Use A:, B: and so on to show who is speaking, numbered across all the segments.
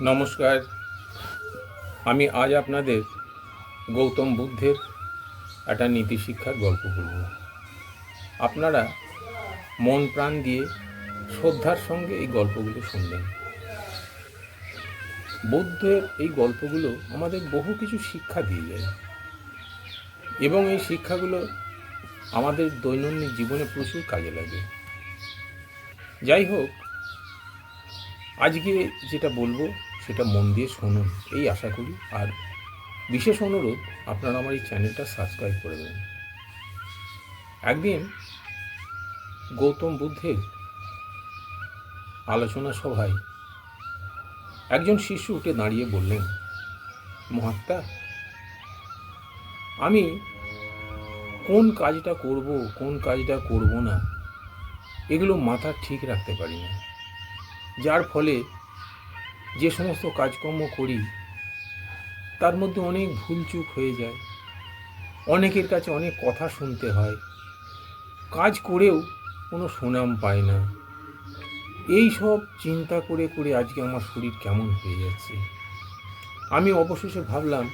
A: নমস্কার। আমি আজ আপনাদের গৌতম বুদ্ধের একটা নীতি শিক্ষার গল্প বলব। আপনারা মন প্রাণ দিয়ে শ্রদ্ধার সঙ্গে এই গল্পগুলো শুনবেন। বুদ্ধের এই গল্পগুলো আমাদের বহু কিছু শিক্ষা দিয়ে যায়। এবং এই শিক্ষাগুলো আমাদের দৈনন্দিন জীবনে প্রচুর কাজে লাগে। যাই হোক আজকে যেটা বলব, সেটা মন দিয়ে শুনুন। এই আশা করি। আর বিশেষ অনুরোধ, আপনারা আমার এই চ্যানেলটা সাবস্ক্রাইব করে দেবেন। একদিন গৌতম বুদ্ধের আলোচনা সভায় একজন শিশু উঠে দাঁড়িয়ে বললেন, মহাত্মা, আমি কোন কাজটা করব, কোন কাজটা করব না, এগুলো মাথা ঠিক রাখতে পারি না। যার ফলে যে সমস্ত কাজকর্ম করি, তার মধ্যে অনেক ভুলচুক হয়ে যায়। অনেকের কাছে অনেক কথা শুনতে হয়। কাজ করেও কোনো সুনাম পায় না। এই সব চিন্তা করে করে আজকে আমার শরীর কেমন হয়ে যাচ্ছে? আমি অবশেষে ভাবলাম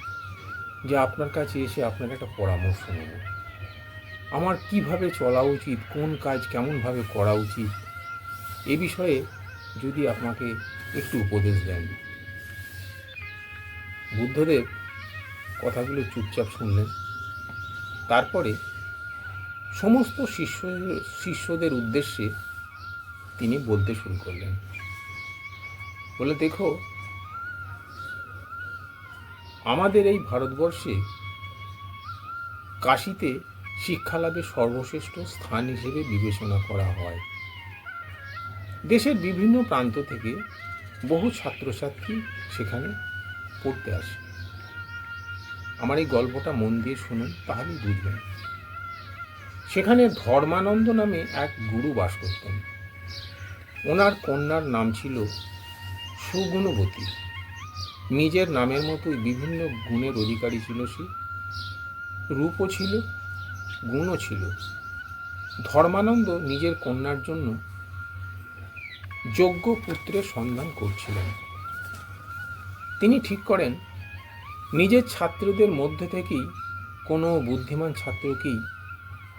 A: যে আপনার কাছে এসে আপনাকে একটা পরামর্শ নেব। আমার কীভাবে চলা উচিত, কোন কাজ কেমনভাবে করা উচিত, এ বিষয়ে যদি আপনাকে একটু উপদেশ দেন। বুদ্ধদেব কথাগুলো চুপচাপ শুনলেন। তারপরে সমস্ত শিষ্য, শিষ্যদের উদ্দেশ্যে তিনি বলতে শুরু করলেন। বলে, দেখো, আমাদের এই ভারতবর্ষে কাশিতে শিক্ষালাভের সর্বশ্রেষ্ঠ স্থান হিসেবে বিবেচনা করা হয়। দেশের বিভিন্ন প্রান্ত থেকে বহু ছাত্রছাত্রী সেখানে পড়তে আসে। আমার এই গল্পটা মন দিয়ে শুনুন তাহলেই বুঝবেন। সেখানে ধর্মানন্দ নামে এক গুরু বাস করতেন। ওনার কন্যার নাম ছিল সুগুণবতী। নিজের নামের মতোই বিভিন্ন গুণের অধিকারী ছিল সে। রূপও ছিল, গুণও ছিল। ধর্মানন্দ নিজের কন্যার জন্য যোগ্য পুত্রের সন্ধান করছিলেন। তিনি ঠিক করেন, নিজের ছাত্রদের মধ্যে থেকেই কোনো বুদ্ধিমান ছাত্রকেই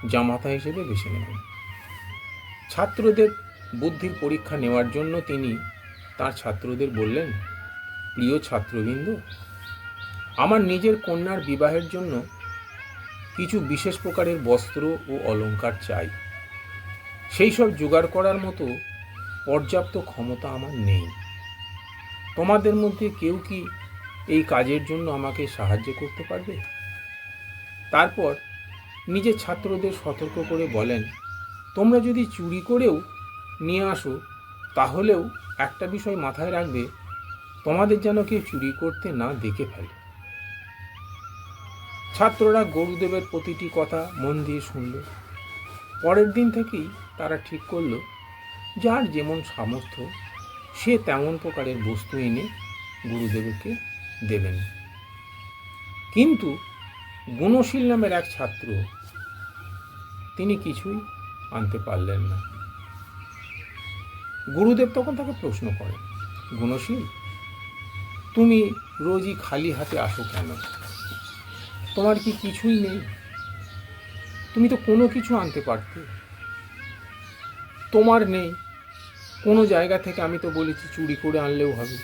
A: জামাতা হিসেবে বেছে নেবেন। ছাত্রদের বুদ্ধির পরীক্ষা নেওয়ার জন্য তিনি তার ছাত্রদের বললেন, প্রিয় ছাত্রবৃন্দ, আমার নিজের কন্যার বিবাহের জন্য কিছু বিশেষ প্রকারের বস্ত্র ও অলংকার চাই। সেই সব জোগাড় করার মতো পর্যাপ্ত ক্ষমতা আমার নেই। তোমাদের মধ্যে কেউ কি এই কাজের জন্য আমাকে সাহায্য করতে পারবে? তারপর নিজের ছাত্রদের সতর্ক করে বলেন, তোমরা যদি চুরি করেও নিয়ে আসো, তাহলেও একটা বিষয় মাথায় রাখবে, তোমাদের যেন কেউ চুরি করতে না দেখে ফেলে। ছাত্ররা গরুদেবের প্রতিটি কথা মন দিয়ে শুনল। পরের দিন থেকেই তারা ঠিক করল যার যেমন সামর্থ্য, সে তেমন প্রকারের বস্তু এনে গুরুদেবকে দেবেন। কিন্তু গুণশীল নামের এক ছাত্র তিনি কিছুই আনতে পারলেন না। গুরুদেব তখন তাকে প্রশ্ন করেন, গুণশীল, তুমি রোজই খালি হাতে আসো কেন? তোমার কি কিছুই নেই? তুমি তো কোনো কিছু আনতে পারতে? তোমার নেই। কোনো জায়গা থেকে আমি তো বলেছি চুরি করে আনলেও হবে।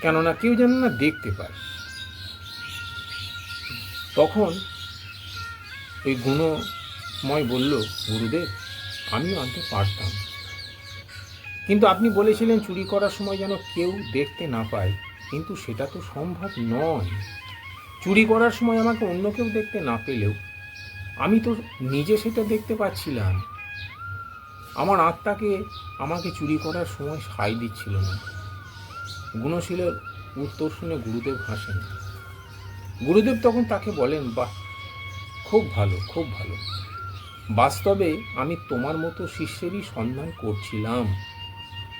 A: কেননা কেউ যেন না দেখতে পায়। তখন ওই গুণময় বলল, গুরুদেব, আমিও আনতে পারতাম। কিন্তু আপনি বলেছিলেন চুরি করার সময় যেন কেউ দেখতে না পায়। কিন্তু সেটা তো সম্ভব নয়। চুরি করার সময় আমাকে অন্য কেউ দেখতে না পেলেও আমি তো নিজে সেটা দেখতে পাচ্ছিলাম। আমার আত্মাকে আমাকে চুরি করার সময় সাই দিচ্ছিল না। গুণশীলের উত্তর শুনে গুরুদেব হাসেন। গুরুদেব তখন তাকে বলেন, বাহ, খুব ভালো খুব ভালো। বাস্তবে আমি তোমার মতো শিষ্যেরই সন্ধান করছিলাম।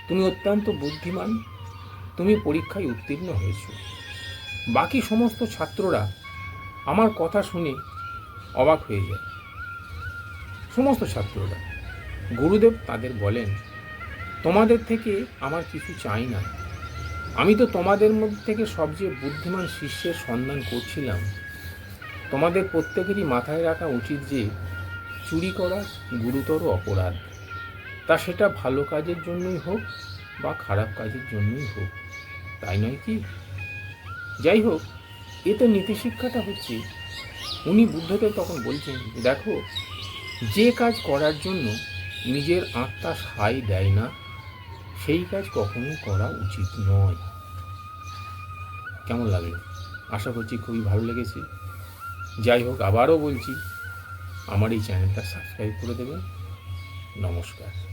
A: তুমি অত্যন্ত বুদ্ধিমান, তুমি পরীক্ষায় উত্তীর্ণ হয়েছ। বাকি সমস্ত ছাত্ররা আমার কথা শুনে অবাক হয়ে যায়। সমস্ত ছাত্ররা গুরুদেব তাদের বলেন, তোমাদের থেকে আমার কিছু চাই না। আমি তো তোমাদের মধ্যে থেকে সবচেয়ে বুদ্ধিমান শিষ্যের সন্ধান করছিলাম। তোমাদের প্রত্যেকেরই মাথায় রাখা উচিত যে, চুরি করা গুরুতর অপরাধ। তা সেটা ভালো কাজের জন্যই হোক বা খারাপ কাজের জন্যই হোক। তাই নয় কি? যাই হোক এতে নীতিশিক্ষাটা হচ্ছে। উনি বুদ্ধদেব তখন বলছেন, দেখো, যে কাজ করার জন্য নিজের আত্মা সাই দেয় না, সেই কাজ কখনো করা উচিত নয়। কেমন লাগল আশা করছি খুবই ভালো লেগেছে। যাই হোক, আবারও বলছি, আমার এই চ্যানেলটা সাবস্ক্রাইব করে দেবেন। নমস্কার।